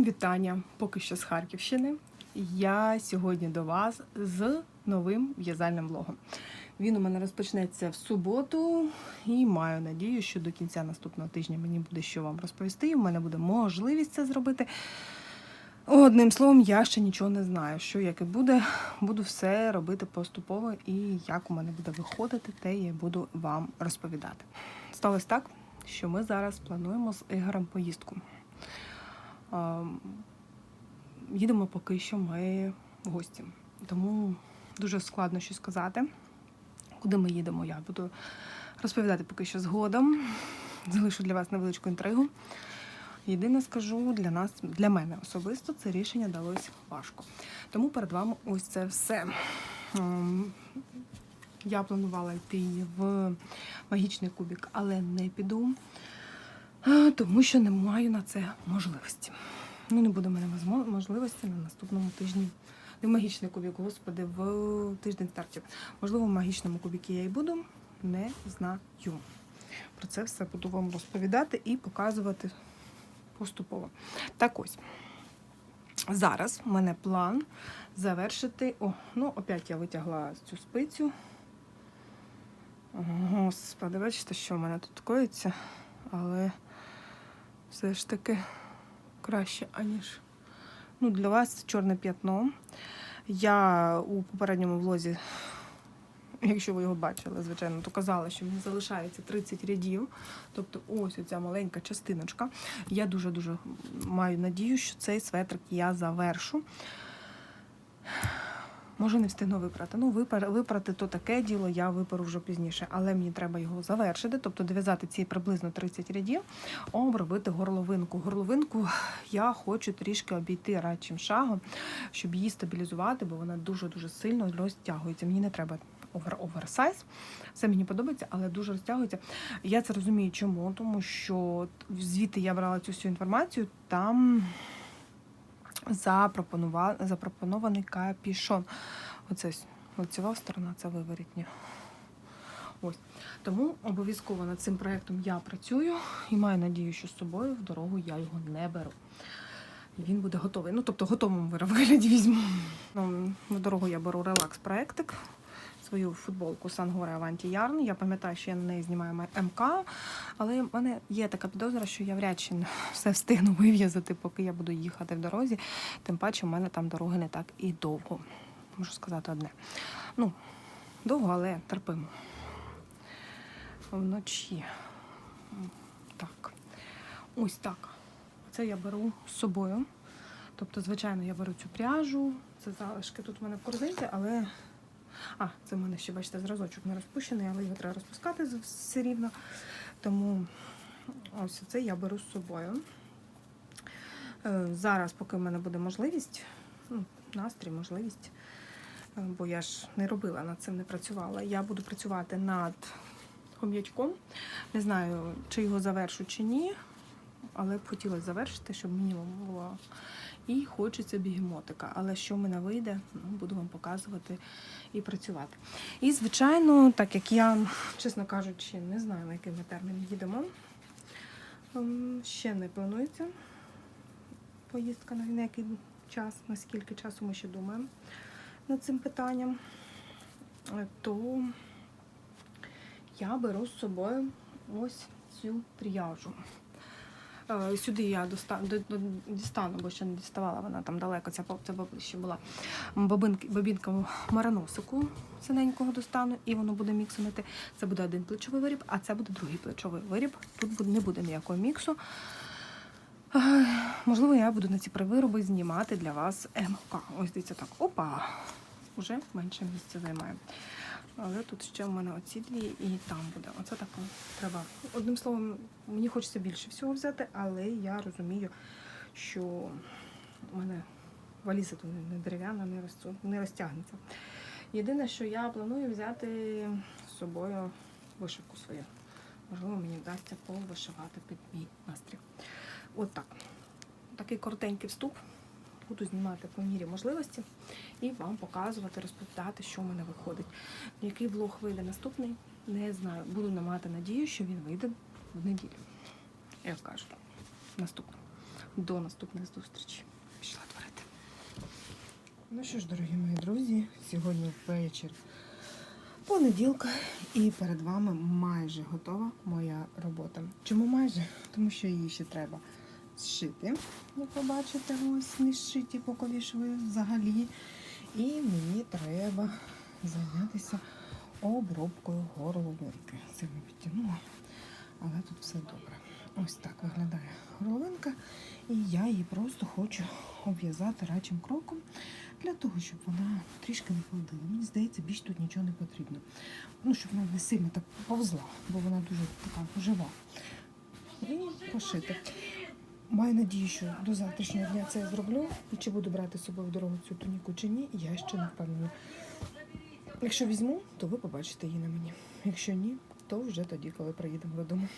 Всім вітання, поки що з Харківщини. Я сьогодні до вас з новим в'язальним влогом. Він у мене розпочнеться в суботу, і маю надію, що до кінця наступного тижня мені буде що вам розповісти. і У мене буде можливість це зробити. Одним словом, я ще нічого не знаю, що як і буде. Буду все робити поступово, і як у мене буде виходити, те я буду вам розповідати. Сталося так, що ми зараз плануємо з Ігорем поїздку. Ем, Їдемо поки що ми в гості. Тому дуже складно щось сказати. Куди ми їдемо, я буду розповідати поки що згодом. Залишу для вас невеличку інтригу. Єдине скажу для нас, для мене особисто, це рішення далось важко. Тому перед вами ось це все. Я планувала йти в магічний кубік, але не піду, тому що не маю на це можливості. Ну, не буде в мене можливості на наступному тижні. Не в магічний кубік, господи, в тиждень стартів. Можливо, в магічному кубікі я і буду, не знаю. Про це все буду вам розповідати і показувати поступово. Так ось. Зараз в мене план завершити. О, ну опять я витягла цю спицю. Господи, бачите, що в мене тут коїться, але все ж таки краще, аніж. Ну, для вас чорне п'ятно. Я у попередньому влозі, якщо ви його бачили, звичайно, то казала, що мені залишається 30 рядів. Тобто ось оця маленька частиночка. Я дуже-дуже маю надію, що цей светрик я завершу. Можу не встигну випрати. Ну, випар- випрати то таке діло, я випару вже пізніше, але мені треба його завершити, тобто дов'язати ці приблизно 30 рядів, обробити горловинку. Горловинку я хочу трішки обійти радчим шагом, щоб її стабілізувати, бо вона дуже-дуже сильно розтягується. Мені не треба овер оверсайз. Все мені подобається, але дуже розтягується. Я це розумію, чому, тому що звідти я брала цю всю інформацію, там. Запропонований капішон. Оце лицева сторона, це виворітня. Ось. Тому обов'язково над цим проєктом я працюю і маю надію, що з собою в дорогу я його не беру. Він буде готовий. Ну, тобто, готовому вигляді візьму. Ну, в дорогу я беру релакс-проектик, свою футболку Сангора Аванті Ярн. Я пам'ятаю, що я на неї знімаю МК, але в мене є така підозра, що я вряд чи все встигну вив'язати, поки я буду їхати в дорозі. Тим паче, в мене там дороги не так і довго. Можу сказати одне. Ну, довго, але терпимо. Вночі. Так. Ось так. Це я беру з собою. Тобто, звичайно, я беру цю пряжу. Це залишки тут в мене в корзинці, але. А, це в мене ще, бачите, зразочок не розпущений, але його треба розпускати все рівно. Тому ось це я беру з собою. Е, Зараз, поки в мене буде можливість, ну, настрій, можливість, е, бо я ж не робила над цим, не працювала. Я буду працювати над хом'ячком. Не знаю, чи його завершу, чи ні, але б хотілося завершити, щоб мінімум було. І хочеться бігемотика. Але що в мене вийде, ну, буду вам показувати і працювати. І, звичайно, так як я, чесно кажучи, не знаю, на який ми термін їдемо. ем, Ще не планується поїздка на який час, на скільки часу ми ще думаємо над цим питанням. Е, То я беру з собою ось цю пряжу. Е, Сюди я доста- до- до- дістану, бо ще не діставала вона там далеко, ця, по- ця була. Бобинки, бобінка мараносику синенького достану, і воно буде міксувати. Це буде один плечовий виріб, а це буде другий плечовий виріб. Тут не буде ніякого міксу. Е, Можливо, я буду на ці вироби знімати для вас МК. Ось дивіться так. Опа! Уже менше місця займає. Але тут ще в мене оці дві і там буде. Оце так треба. Одним словом, мені хочеться більше всього взяти, але я розумію, що в мене валіза тут не- дерев'яна, не, не розтягнеться. Єдине, що я планую взяти з собою вишивку свою. Можливо, мені вдасться повишивати під мій настрій. От так. Такий коротенький вступ. Буду знімати по мірі можливості і вам показувати, розповідати, що в мене виходить. Який влог вийде наступний, не знаю. Буду мати надію, що він вийде в неділю. Як кажуть, наступно. до наступних зустрічей. Пішла творити. Ну що ж, дорогі мої друзі, сьогодні вечір понеділка, і перед вами майже готова моя робота. Чому майже? Тому що її ще треба зшити. Ви побачите, ось не зшиті бокові шви взагалі. І мені треба зайнятися обробкою горловинки. Це не підтягнула, але тут все добре. Ось так виглядає горловинка, і я її просто хочу обв'язати рачим кроком для того, щоб вона трішки не ходила. Мені здається, більш тут нічого не потрібно. Ну, щоб вона не сильно так повзла, бо вона дуже така жива. І пошити. Маю надію, що до завтрашнього дня це я зроблю. І чи буду брати з собою в дорогу цю туніку чи ні, я ще не впевнена. Якщо візьму, то ви побачите її на мені. Якщо ні, то вже тоді, коли приїдемо додому.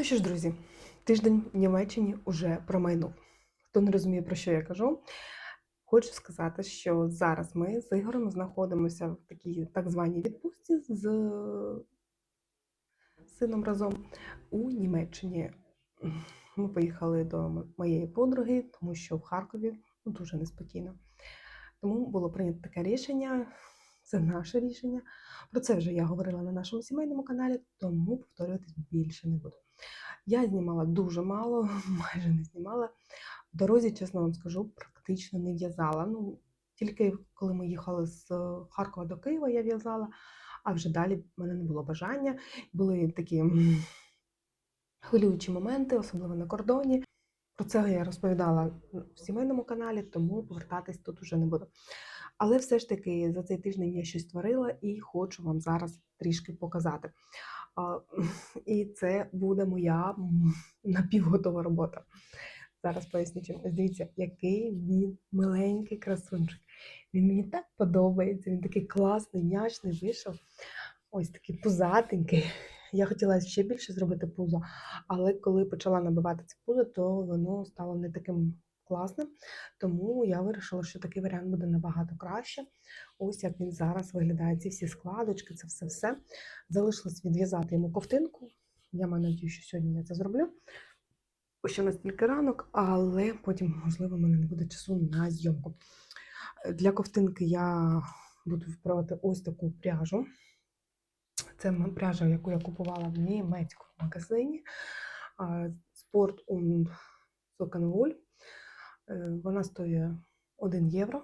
Ну що ж, друзі, тиждень в Німеччині вже промайнув. Хто не розуміє, про що я кажу, хочу сказати, що зараз ми з Ігорем знаходимося в такій так званій відпустці з сином разом у Німеччині. Ми поїхали до моєї подруги, тому що в Харкові ну, дуже неспокійно. Тому було прийнято таке рішення. Це наше рішення. Про це вже я говорила на нашому сімейному каналі, тому повторюватись більше не буду. Я знімала дуже мало, майже не знімала. В дорозі, чесно вам скажу, практично не в'язала. Ну, тільки коли ми їхали з е, Харкова до Києва, я в'язала, а вже далі в мене не було бажання. Були такі хвилюючі моменти, особливо на кордоні. Про це я розповідала в сімейному каналі, тому повертатись тут уже не буду. Але все ж таки за цей тиждень я щось створила і хочу вам зараз трішки показати. І це буде моя напівготова робота. Зараз поясню, чим. Дивіться, який він миленький красунчик. Він мені так подобається. Він такий класний, нячний вийшов. Ось такий пузатенький. Я хотіла ще більше зробити пузо, але коли почала набивати це пузо, то воно стало не таким класним. Тому я вирішила, що такий варіант буде набагато краще. Ось як він зараз виглядає. Ці всі складочки, це все-все. Залишилось відв'язати йому ковтинку. Я маю надію, що сьогодні я це зроблю. Ще настільки ранок, але потім, можливо, в мене не буде часу на зйомку. Для ковтинки я буду вибирати ось таку пряжу. Це пряжа, яку я купувала в німецькому магазині. Sockenwool. Е, Вона стоїть 1 євро.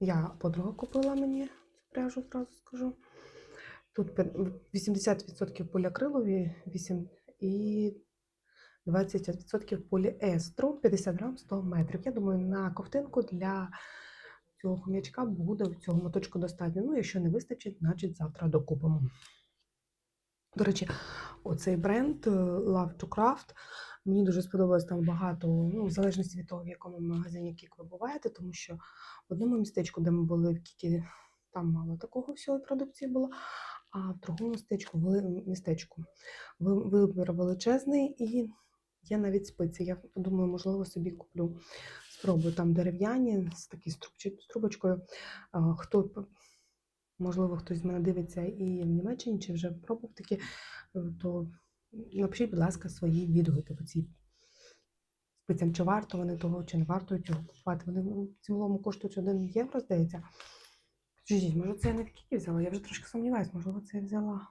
Я подруга купила мені цю пряжу, зразу скажу. Тут 80% поліакрилові 8 і 20% поліестру, 50 грам 100 метрів. Я думаю, на ковтинку для цього хом'ячка буде цього моточку достатньо. Ну, якщо не вистачить, значить завтра докупимо. До речі, оцей бренд е, Love to Craft. Мені дуже сподобалось там багато, ну, в залежності від того, в якому магазині Кік ви буваєте, тому що в одному містечку, де ми були в Кікі, там мало такого всього продукції було, а в другому містечку, містечку вибір величезний і є навіть спиці. Я думаю, можливо, собі куплю. Спробую там дерев'яні з такі з трубчи- з трубочкою. А, Хто можливо хтось з мене дивиться і в Німеччині, чи вже пробував такі, е, то напишіть, будь ласка, свої відгуки по цій спицям. Чи варто вони того, чи не варто цього купувати. Вони в цілому коштують 1 євро, здається. Скажіть, може, це я не в Кікі взяла? Я вже трошки сумніваюся, можливо, це я взяла.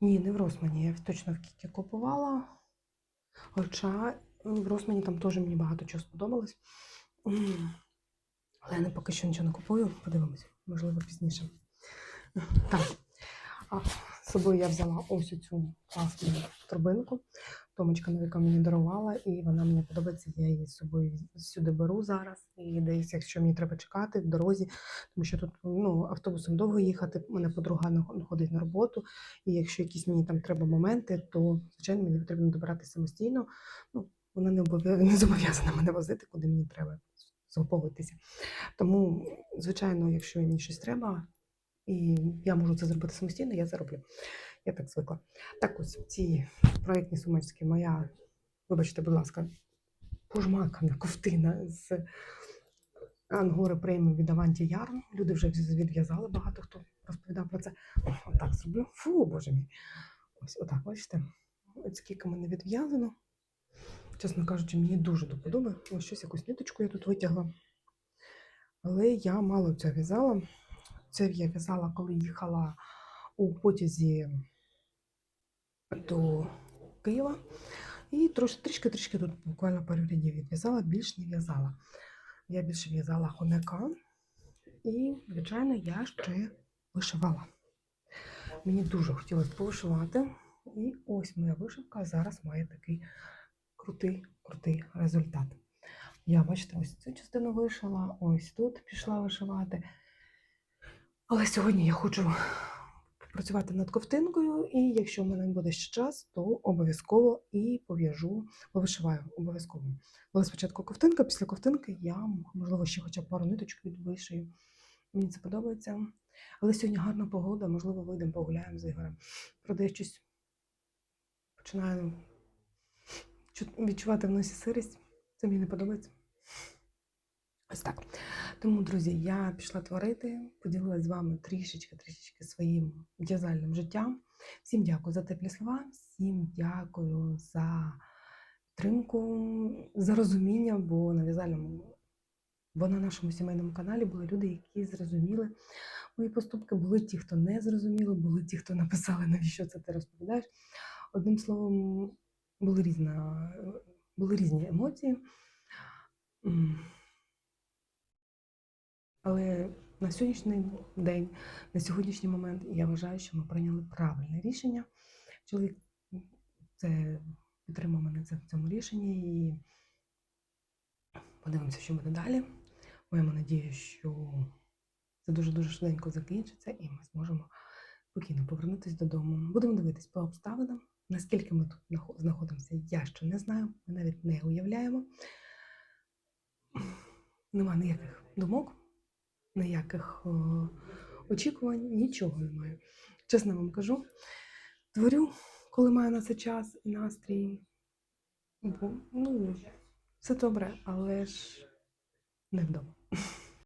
Ні, не в Росмані. Я точно в Кікі купувала. Хоча в Росмані там теж мені багато чого сподобалось. Але я не поки що нічого не купую. Подивимось, можливо, пізніше. Так. А з собою я взяла ось цю класну торбинку. Томочка новика мені дарувала, і вона мені подобається. Я її з собою сюди беру зараз. І десь, якщо мені треба чекати в дорозі, тому що тут ну, автобусом довго їхати. Мене подруга ходить на роботу. І якщо якісь мені там треба моменти, то звичайно мені потрібно добирати самостійно. Ну, вона не зобов'язана мене возити, куди мені треба заповитися. Тому, звичайно, якщо мені щось треба, і я можу це зробити самостійно, я це роблю. Я так звикла. Так ось ці проєктні сумочки моя, вибачте, будь ласка, пожмакана ковтина з Ангори преміум від Аванті Ярн. Люди вже відв'язали, багато хто розповідав про це. Отак зроблю. Фу, боже мій. Ось отак, бачите? Ось скільки мене відв'язано. Чесно кажучи, мені дуже до подоби. Ось щось якусь ниточку я тут витягла. Але я мало це в'язала. Це я в'язала, коли їхала у потязі до Києва. І трішки-трішки тут буквально пару рядів відв'язала, більш не в'язала. Я більше в'язала хомяка. І, звичайно, я ще вишивала. Мені дуже хотілося повишивати. І ось моя вишивка зараз має такий крутий, крутий результат. Я, бачите, ось цю частину вишила, ось тут пішла вишивати. Але сьогодні я хочу працювати над ковтинкою, і якщо в мене буде ще час, то обов'язково і пов'яжу, повишиваю обов'язково. Але спочатку ковтинка, після ковтинки я, можливо, ще хоча б пару ниточок відвишию. Мені це подобається. Але сьогодні гарна погода, можливо, вийдемо погуляємо з Ігорем. Я щось починаю відчувати в носі сирість. Це мені не подобається. Ось так. Тому, друзі, я пішла творити, поділилася з вами трішечки-трішечки своїм в'язальним життям. Всім дякую за теплі слова, всім дякую за підтримку, за розуміння, бо на в'язальному, бо на нашому сімейному каналі були люди, які зрозуміли мої поступки. Були ті, хто не зрозуміли, були ті, хто написали, навіщо це ти розповідаєш. Одним словом, були, різна, були різні емоції. Але на сьогоднішній день, на сьогоднішній момент, я вважаю, що ми прийняли правильне рішення. Чоловік це підтримав мене це в цьому рішенні і подивимося, що буде далі. Маємо надію, що це дуже-дуже швиденько закінчиться, і ми зможемо спокійно повернутися додому. Будемо дивитись по обставинам. Наскільки ми тут знаходимося, я ще не знаю. Ми навіть не уявляємо. Нема ніяких думок, ніяких е, очікувань, нічого немає. Чесно вам кажу, творю, коли маю на це час і настрій. Бо, ну, все добре, але ж не вдома.